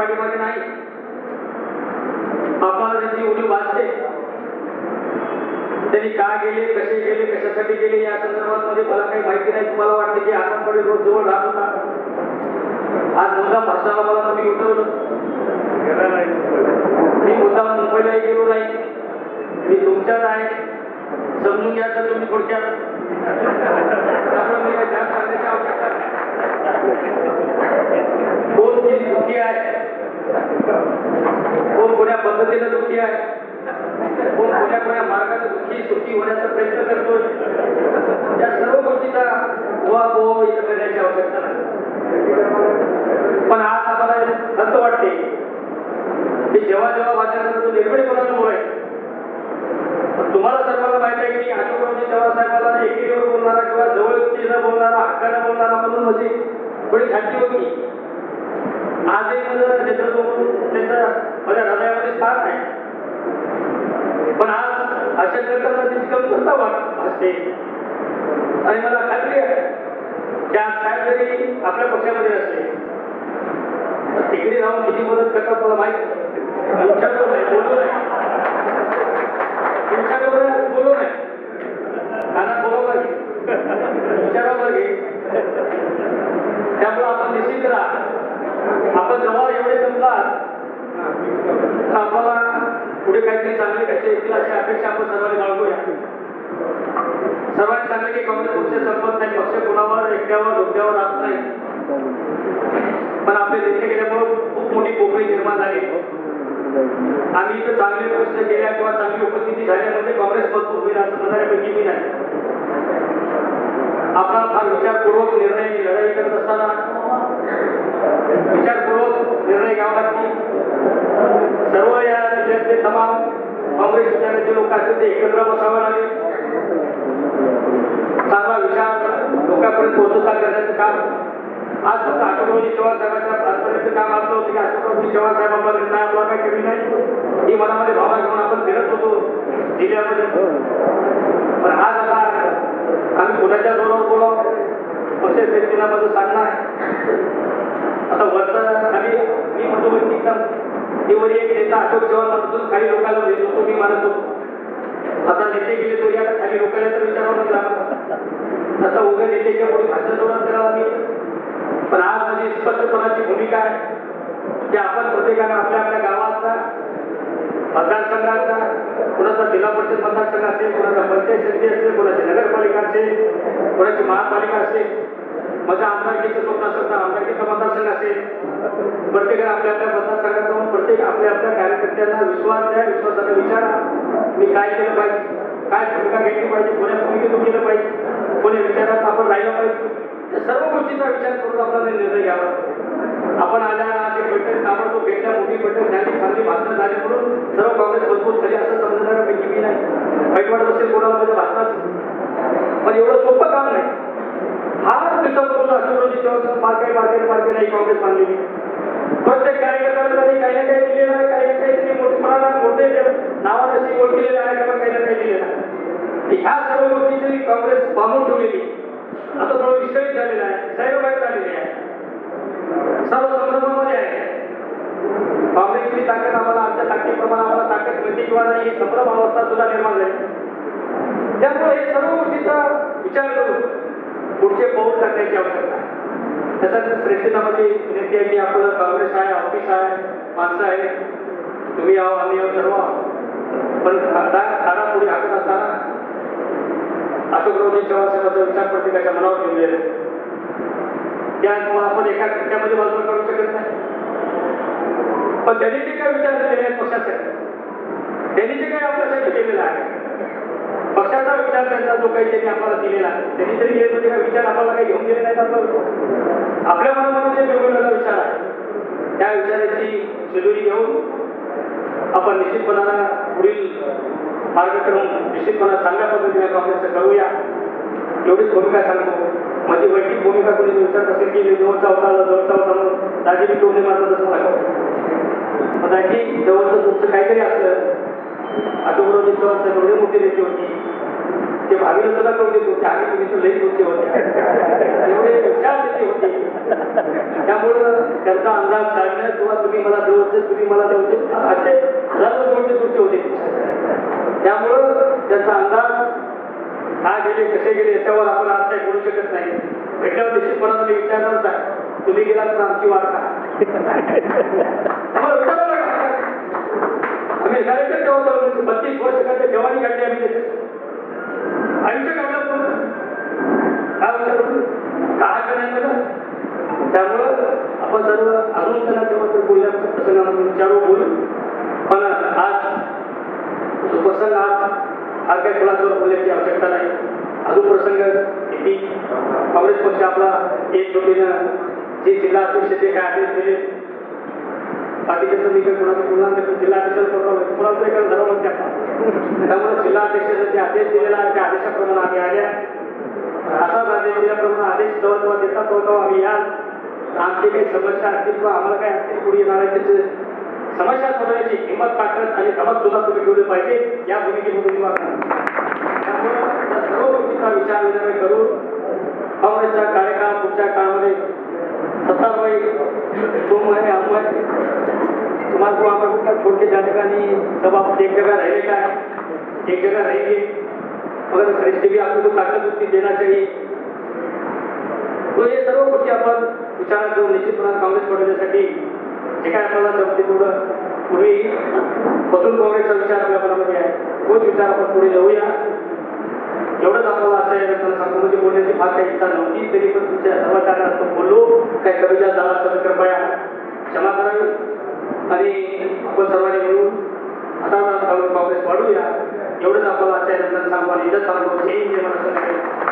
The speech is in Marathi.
पाठीमागे नाही. आपण त्यांची उडी वाचते. त्यांनी का गेले कसे गेले कशासाठी गेले या संदर्भात मध्ये मला काही माहिती नाही. तुम्हाला वाटते की आपण कडे रोज जवळ राहत होता. आज मुद्दा भाषणाला मला तुम्ही उठवलं. मी मुद्दा मुंबईला गेलो नाही. मी तुमच्यात आहे. समजून घ्या तर तुम्ही थोडक्यात. त्यामुळे मी काही जास्त सांगण्याची आवश्यकता कोण किती दुःखी आहे? कोण कोण्या पद्धतीनं दुःखी आहे? कोण कोण्या कोण्या मार्गाने दुःखी सुखी होण्याचा प्रयत्न करतोय? या सर्व गोष्टीचा उहापोह इथं करण्याची आवश्यकता नाही. पण आज आम्हाला खंत वाटते की जेव्हा जेव्हा भाषण करतो निर्भीडपणानं बोलायचं पण तुम्हाला सर्वांना माहिती आहे की अशोकरावजी चव्हाण साहेबांना एकीवर बोलणारा किंवा जवळ बोलणारा हक्कानं बोलणारा म्हणून म्हणजे थोडी खाती होती आजही माझं नेतृत्व म्हणून त्याचं माझ्या हृदयामध्ये स्थान आहे. पण आज अशा करताना त्याची कमतरता वाट असते आणि मला खात्री आहे की आज साहेब जरी आपल्या पक्षामध्ये असले तिकडे जाऊन किती मदत करतात मला माहीत नाही. बोलू नाही तुमच्याबरोबर बोलू नाही कानात बोलावं लागेल विचारावं लागेल त्यामुळे आपण निश्चित राहा. आपण जेव्हा एवढे जमतात. तर आपल्याला पुढे काहीतरी चांगले कसे येतील अशी अपेक्षा आपण सर्वांनी बाळगूया. सर्वांनी सांगितलं की काँग्रेस पक्ष संपत नाही पक्ष कुणावर एकट्यावर डोक्यावर राहत नाही. पण आपले नेते गेल्यामुळे खूप मोठी पोकळी निर्माण झाली. आम्ही इथं चांगले प्रश्न केल्या किंवा चांगली उपस्थिती झाल्या म्हणजे काँग्रेस मजबूत होईल असं म्हणणाऱ्यापैकी मी नाही. आपला फार विचारपूर्वक निर्णय लढाई करत असताना विचारपूर्वक निर्णय घ्यावा लागतील सर्व या जिल्ह्यातले तमाम काँग्रेस विचाराचे लोक असतील ते एकत्र बसावं लागेल. चांगला विचार लोकांपर्यंत पोहोचता करण्याचं काम. आज फक्त अशोकरावजी चव्हाण साहेबांच्या प्रार्थनेचं काम आपलं होतं की अशोकरावजी चव्हाण साहेब आपला निर्णय आपला काही कमी नाही. ही मनामध्ये भावा घेऊन आपण फिरत होतो. जिल्ह्यामध्ये पण आज आता आम्ही कोणाच्या पक्ष श्रेष्ठीनामध्ये सांगणार आहे? आता वरचा खाली मी म्हणतो व्यक्तीचा एक नेता अशोक चव्हाण म्हणतो काही लोकांना भेट होतो मी मानत होतो आता नेते गेले तरी आता खाली लोकांना तर विचारावं लागेल आता उभ्या नेत्याच्या पुढे भाषण जोरात करावं मी पण आज म्हणजे स्पष्टपणाची भूमिका आहे? की आपण प्रत्येकानं आपल्या आपल्या गावाचा मतदारसंघाचा कुणाचा जिल्हा परिषद मतदारसंघ असेल कुणाचा पंचायत समिती असेल कुणाची नगरपालिका असेल कुणाची महापालिका असेल माझ्या आमदारकीचं स्वप्न असेल तर आमदारकीचा मतदारसंघ असेल प्रत्येकाने आपल्या आपल्या मतदारसंघात जाऊन प्रत्येक आपल्या आपल्या कार्यकर्त्यांना विश्वास द्या विश्वासाने विचारा. मी काय केलं पाहिजे? काय भूमिका घेतली पाहिजे? कोण्या भूमिकेतून केलं पाहिजे? कोणी विचारात आपण राहिलं पाहिजे? या सर्व गोष्टीचा विचार करून आपल्याला निर्णय घ्यावा आपण आल्या अशी बैठक ताबडतोब भेटल्या मोठी बैठक झाली चांगली भाषणं झाली म्हणून सर्व काँग्रेस मजबूत झाली असं समजणाऱ्यापैकी मी नाही. वाईट वाटत असेल कोणाला माझ्या भाषणाचं. पण एवढं सोपं काम नाही. हा दिवसापासून अशोकरावजी मार्केट मार्केट मार्केट नाही काँग्रेस बांधलेली प्रत्येक कार्यकर्त्याला त्यांनी काही ना काही दिलेलं आहे काही ना काही त्यांनी मोठेपणाला मोठे नावाने ओळखलेलं आहे किंवा काही ना काही दिलेलं आहे. ह्या सर्व गोष्टीची काँग्रेस बांधून ठेवलेली. आता थोडं विस्कळीत झालेला आहे साहेबाई झालेली आहे. सर्व संदर्भामध्ये आहे. काँग्रेसची ताकद आम्हाला आमच्या ताकदीप्रमाणे आम्हाला ताकद मिळते किंवा नाही ही संभ्रम अवस्था सुद्धा निर्माण झाली. त्यामुळे हे सर्व गोष्टीचा विचार करून पुढचे पाऊल करण्याची आवश्यकता आहे. तसंच श्रेष्ठतामध्ये विनंती आहे की आपलं काँग्रेस आहे ऑफिस आहे माणसं आहे तुम्ही आहो आम्ही आहो सर्व पण खाडा पुढे हाकत असताना अशोकरावजी चव्हाण साहेबांचा विचार प्रत्येकाच्या मनावर घेऊन गेले. त्यामुळे आपण एका खड्ड्यामध्ये बाजूला करू शकत नाही. पण त्यांनी जे काही विचार केलेले आहेत पक्षाचे त्यांनी जे काही आपल्यासाठी केलेलं आहे पक्षाचा विचार त्यांचा जो काही त्यांनी आम्हाला दिलेला त्यांनी जरी गेले म्हणजे काही विचार आम्हाला काही घेऊन गेले नाही आपला आपल्या मनामध्ये जे वेगवेगळा विचार आहे त्या विचाराची शिदोरी घेऊन आपण निश्चितपणानं पुढील मार्गक्रम निश्चितपणा चांगल्या पद्धतीने काँग्रेसचं कळूया एवढीच भूमिका सांगतो. माझी वैयक्तिक भूमिका कोणी विचारत असेल की जवळचा होता जवळचा होता म्हणून दाजी मी माझा तसं मला दाजी जवळचं तुमचं काहीतरी असलं अशोकरावजी चव्हाण साहेब एवढे मोठे नेते होते ते भावीला सुद्धा करू देत होते आम्ही तुम्ही तर लई होते एवढे विचार त्याचे होते त्यामुळं त्यांचा अंदाज काढणं किंवा तुम्ही मला जवळचे तुम्ही मला जवळचे असे हजारो जवळचे तुमचे होते. त्यामुळं त्यांचा अंदाज काय गेले कसे गेले याच्यावर आपण आज काही बोलू शकत नाही. भेटल्यावर निश्चितपणाने मी विचारणारच आहे. तुम्ही गेलात तर आमची वाट का शाळेच्या तेव्हा चालू बत्तीस वर्षाच्या काय जवानी काढली आम्ही त्याचे आयुष्य काढलं पूर्ण काय विचार का करणार त्याला. त्यामुळं आपण सर्व अजून त्यांना तेव्हा तर बोलल्या प्रसंगामध्ये विचारू बोलू. पण आज तो प्रसंग आज हा काही खुलासावर बोलण्याची आवश्यकता नाही. अजून प्रसंग किती काँग्रेस पक्ष आपला एक जोडीनं जे जिल्हा अध्यक्ष जे काय आदेश दिले बाकीचे समीकरण कोणाचं बोलणार नाही पण जिल्हा अध्यक्ष कोणाचं एका धर्म त्यामुळे जिल्हा अध्यक्षाचा जे आदेश दिलेला आहे त्या आदेशाप्रमाणे आम्ही आल्या. असाच आदेश दिल्याप्रमाणे आदेश जवळ जेव्हा देतात तेव्हा तेव्हा आम्ही या. आमची काही समस्या असतील किंवा आम्हाला काय असतील पुढे येणार आहे त्याचे समस्या सोडवण्याची हिंमत ताकद आणि धमक सुद्धा तुम्ही ठेवली पाहिजे या भूमिकेमध्ये मी त्यामुळे या सर्व गोष्टीचा विचार विनिमय करून काँग्रेसचा कार्यकाळ पुढच्या काळामध्ये सत्ताबाई सोमवारी तुम्हाला तो आपण का नहीं सब आप एक जगह रहेगा काय एक जगह रहेंगे मगर श्रेष्ठ भी आपको तो ताकत उतनी देना चाहिए तो हे सर्व गोष्टी आपण विचारात घेऊन निश्चितपणे काँग्रेस पडवण्यासाठी जे काय आपल्याला जमते थोडं पूर्वी बसून काँग्रेसचा विचार आपल्या मनामध्ये आहे. तोच विचार आपण पुढे जाऊया. एवढंच आपल्याला आजच्या या व्यक्तीला सांगतो म्हणजे बोलण्याची फार काही इच्छा नव्हती तरी पण तुमच्या सर्वांच्या असं बोललो. काही कविता झाला असं कृपया क्षमा करावी. आणि आपण सर्वांनी मिळून आता काँग्रेस वाढूया. एवढंच आपल्याला आजच्या या व्यक्तीला सांगतो आणि इथं सांगतो जय हिंद महाराष्ट्र